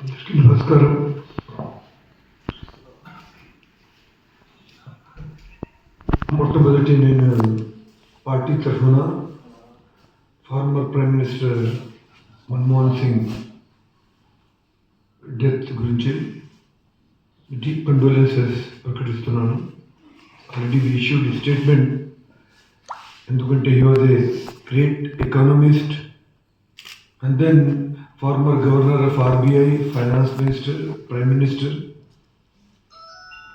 అందరికీ నమస్కారం మొట్టమొదటి నేను పార్టీ తరఫున former prime minister Manmohan Singh death గురించి డీప్ కండోలెన్సెస్ ప్రకటిస్తున్నాను ఆల్రెడీ వి ఇష్యూడ్ స్టేట్మెంట్ ఎందుకంటే he was a great economist and then former governor of RBI finance minister prime minister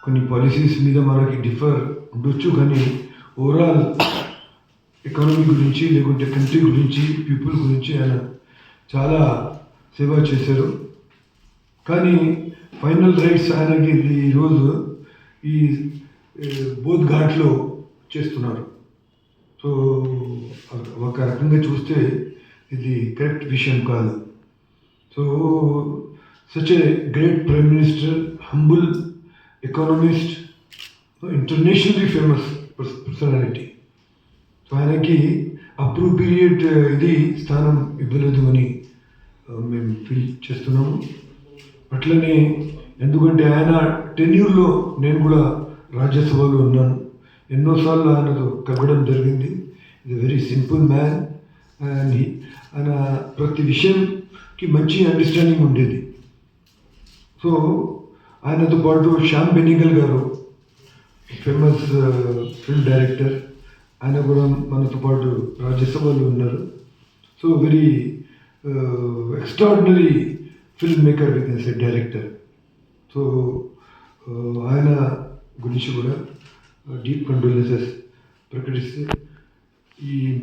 కొన్ని policies మీద మనకి డిఫర్ ఉండొచ్చు కానీ ఓవరాల్ ఎకానమీ గురించి లేకుంటే కంట్రీ గురించి పీపుల్ గురించి ఆయన చాలా సేవ చేశారు. కానీ ఫైనల్ రైట్స్ ఆయనకి ఇది ఈరోజు ఈ బోధ్ ఘాట్లో చేస్తున్నారు. సో ఒక రకంగా చూస్తే ఇది కరెక్ట్ విషయం కాదు. So such a great prime minister humble economist internationally famous personality so ఆయనకి అప్రోప్రియేట్ uh, ఇది స్థానం ఇవ్వలేదు అని uh, మేము ఫీల్ చేస్తున్నాము. అట్లనే ఎందుకంటే ఆయన టెన్యూర్లో నేను కూడా రాజ్యసభలో ఉన్నాను. ఎన్నోసార్లు ఆయనతో కలవడం జరిగింది. ఇది వెరీ సింపుల్ మ్యాన్ అండ్ ఆయన ప్రతి విషయం కి మంచి అండర్స్టాండింగ్ ఉండేది. సో ఆయనతో పాటు శ్యామ్ బెనిగల్ గారు ఫేమస్ ఫిల్మ్ డైరెక్టర్ ఆయన కూడా మనతో పాటు రాజ్యసభలో ఉన్నారు. So very extraordinary film maker with director so ఆయన గురించి కూడా uh, డీప్ కండోలెన్సెస్ ప్రకటిస్తే ఈ